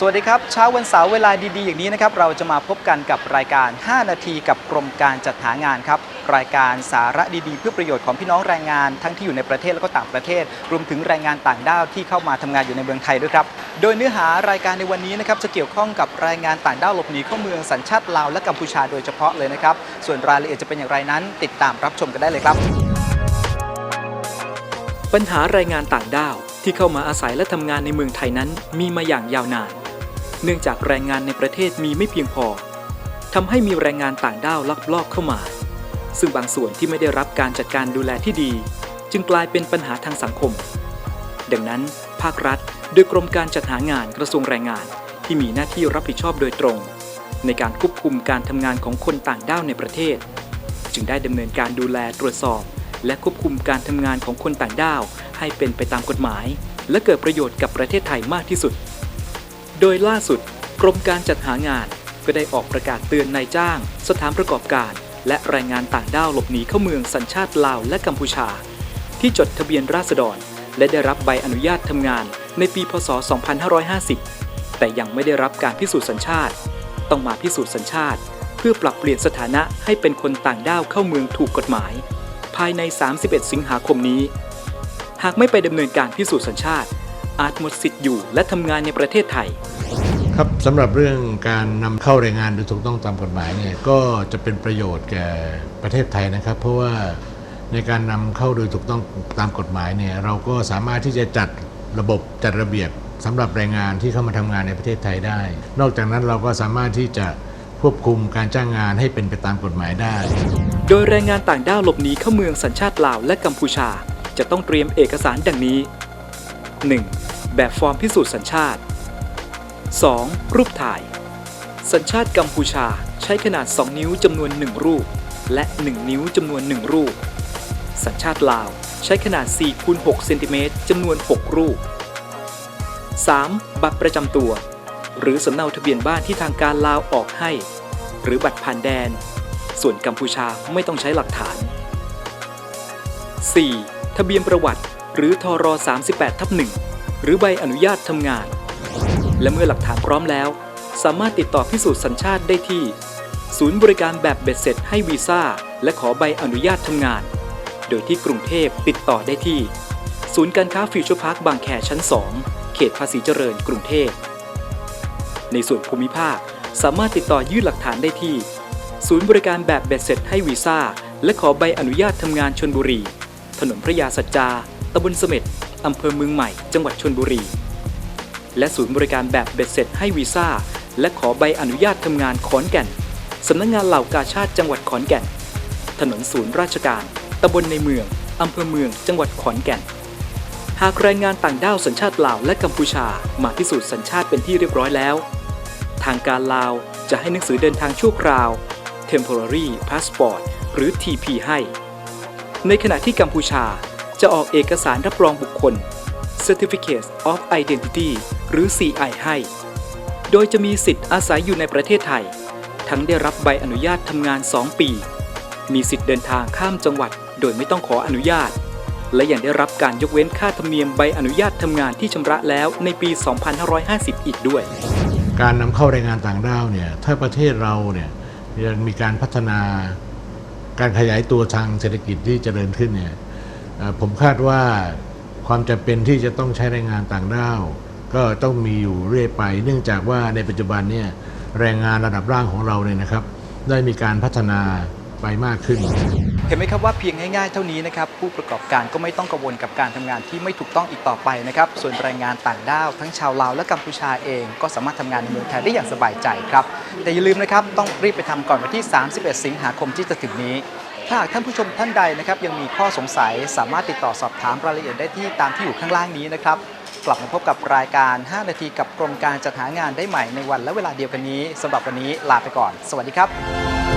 สวัสดีครับ เช้าวันเสาร์เวลาดีๆ อย่างนี้นะครับ เราจะมาพบกันกับรายการ 5 นาทีกับกรมการจัดหางานครับ รายการสาระดีๆ เพื่อประโยชน์ของพี่น้องแรงงานทั้งที่อยู่ในประเทศและก็ต่างประเทศ รวมถึงแรงงานต่างด้าวที่เข้ามาทำงานอยู่ในเมืองไทยด้วยครับ โดยเนื้อหารายการในวันนี้นะครับจะเกี่ยวข้องกับแรงงานต่างด้าวหลบหนีเข้าเมืองสัญชาติลาวและกัมพูชาโดยเฉพาะเลยนะครับ ส่วนรายละเอียดจะเป็นอย่างไรนั้น ติดตามรับชมกันได้เลยครับ ปัญหาแรงงานต่างด้าวที่เข้ามาอาศัยและทำงานในเมืองไทยนั้น มีมาอย่างยาวนาน เนื่องจากแรงงานในประเทศมีไม่เพียงพอทำให้มีแรงงานต่างด้าวลักลอบเข้ามา ซึ่งบางส่วนที่ไม่ได้รับการจัดการดูแลที่ดี จึงกลายเป็นปัญหาทางสังคม ดังนั้น ภาครัฐ โดยกรมการจัดหางานกระทรวงแรงงานที่มีหน้าที่รับผิดชอบโดยตรง ในการควบคุมการทำงานของคนต่างด้าวในประเทศ จึงได้ดำเนินการดูแลตรวจสอบ และควบคุมการทำงานของคนต่างด้าว ให้เป็นไปตามกฎหมาย และเกิดประโยชน์กับประเทศไทยมากที่สุด โดยล่าสุดกรมการจัดหางานก็ได้ออกประกาศเตือนนายจ้าง สถานประกอบการ และแรงงานต่างด้าวหลบหนีเข้าเมืองสัญชาติลาวและกัมพูชา ที่จดทะเบียนราษฎร และได้รับใบอนุญาตทำงานในปีพศ 2550 แต่ยังไม่ได้รับการพิสูจน์สัญชาติ ต้องมาพิสูจน์สัญชาติ เพื่อปรับเปลี่ยนสถานะให้เป็นคนต่างด้าวเข้าเมืองถูกกฎหมาย ภายใน 31 สิงหาคมนี้ หากไม่ไปดำเนินการพิสูจน์สัญชาติ อาจหมดสิทธิ์อยู่และทำงานในประเทศไทย ครับสำหรับเรื่องการนำเข้าแรงงานโดยถูกต้องตามกฎหมายเนี่ยก็จะเป็นประโยชน์แก่ประเทศไทยนะครับ เพราะว่าในการนำเข้าโดยถูกต้องตามกฎหมายเนี่ยเราก็สามารถที่จะจัดระบบจัดระเบียบสำหรับแรงงานที่เข้ามาทำงานในประเทศไทยได้ นอกจากนั้นเราก็สามารถที่จะควบคุมการจ้างงานให้เป็นไปตามกฎหมายได้ โดยแรงงานต่างด้าวหลบหนีเข้าเมืองสัญชาติลาวและกัมพูชา จะต้องเตรียมเอกสารดังนี้ 1. แบบฟอร์มพิสูจน์สัญชาติ 2. รูปถ่าย สัญชาติกัมพูชาใช้ขนาด 2 นิ้วจำนวน 1 รูป และ 1 นิ้วจำนวน 1 รูป สัญชาติลาวใช้ขนาด4คูณ6เซนติเมตรจำนวน 6 รูป 3. บัตรประจำตัว หรือสำเนาทะเบียนบ้านที่ทางการลาวออกให้ หรือบัตรผ่านแดน ส่วนกัมพูชาไม่ต้องใช้หลักฐาน 4. ทะเบียนประวัติ หรือทร38ทับ1หรือใบอนุญาตทำงาน และเมื่อหลักฐานพร้อมแล้ว สามารถติดต่อพิสูจน์สัญชาติได้ที่ ศูนย์บริการแบบเบ็ดเสร็จให้วีซ่า และขอใบอนุญาตทำงาน โดยที่กรุงเทพติดต่อได้ที่ ศูนย์การค้าฟิวเจอร์พาร์คบางแคชั้น 2 เขตภาษีเจริญกรุงเทพ ในส่วนภูมิภาคสามารถติดต่อยื่นหลักฐานได้ที่ ศูนย์บริการแบบเบ็ดเสร็จให้วีซ่า และขอใบอนุญาตทำงานชนบุรี ถนนพระยาสัจจาตำบลเสม็ดอำเภอเมืองใหม่ จังหวัดชนบุรี และศูนย์บริการแบบเบ็ดเสร็จให้วีซ่า และขอใบอนุญาตทำงานขอนแก่น สำนักงานเหล่ากาชาติจังหวัดขอนแก่น ถนนศูนย์ราชการ ตำบลในเมือง อำเภอเมือง จังหวัดขอนแก่น หากแรงงานต่างด้าวสัญชาติลาวและกัมพูชามาพิสูจน์สัญชาติเป็นที่เรียบร้อยแล้ว ทางการลาวจะให้หนังสือเดินทางชั่วคราว Temporary Passport หรือ TP ให้ ในขณะที่กัมพูชาจะออกเอกสารรับรองบุคคล Certificate of Identity หรือ CI ให้ โดยจะมีสิทธิ์อาศัยอยู่ในประเทศไทย ทั้งได้รับใบอนุญาตทำงาน 2 ปี มีสิทธิ์เดินทางข้ามจังหวัด โดยไม่ต้องขออนุญาต และยังได้รับการยกเว้นค่าธรรมเนียมใบอนุญาตทำงานที่ชำระแล้วในปี 2550 อีกด้วย การนำเข้าแรงงานต่างด้าวเนี่ยถ้าประเทศเราเนี่ยยังมีการพัฒนาการขยายตัวทางเศรษฐกิจที่เจริญขึ้นเนี่ยผมคาดว่า ความจำเป็นที่จะต้องใช้แรงงานต่างด้าว ก็ต้องมีอยู่เรื่อยไป เนื่องจากว่าในปัจจุบันเนี่ยแรงงานระดับล่างของเราเนี่ยนะครับ ได้มีการพัฒนาไปมากขึ้น เห็นไหมครับว่าเพียงง่ายๆเท่านี้นะครับผู้ประกอบการก็ไม่ต้องกังวลกับการทำงานที่ไม่ถูกต้องอีกต่อไปนะครับส่วนแรงงานต่างด้าวทั้งชาวลาวและกัมพูชาเอง ก็สามารถทำงานในเมืองไทยได้อย่างสบายใจครับแต่อย่าลืมนะครับต้องรีบไปทำก่อนวันที่ 31 สิงหาคมที่จะถึงนี้ ถ้าหากท่านผู้ชมท่านใดนะครับยังมีข้อสงสัยสามารถติดต่อสอบถามรายละเอียดได้ที่ตามที่อยู่ข้างล่างนี้นะครับ กลับมาพบกับรายการ 5 นาทีกับกรมการจัดหางานได้ใหม่ในวันและเวลาเดียวกันนี้สำหรับวันนี้ลาไปก่อน สวัสดีครับ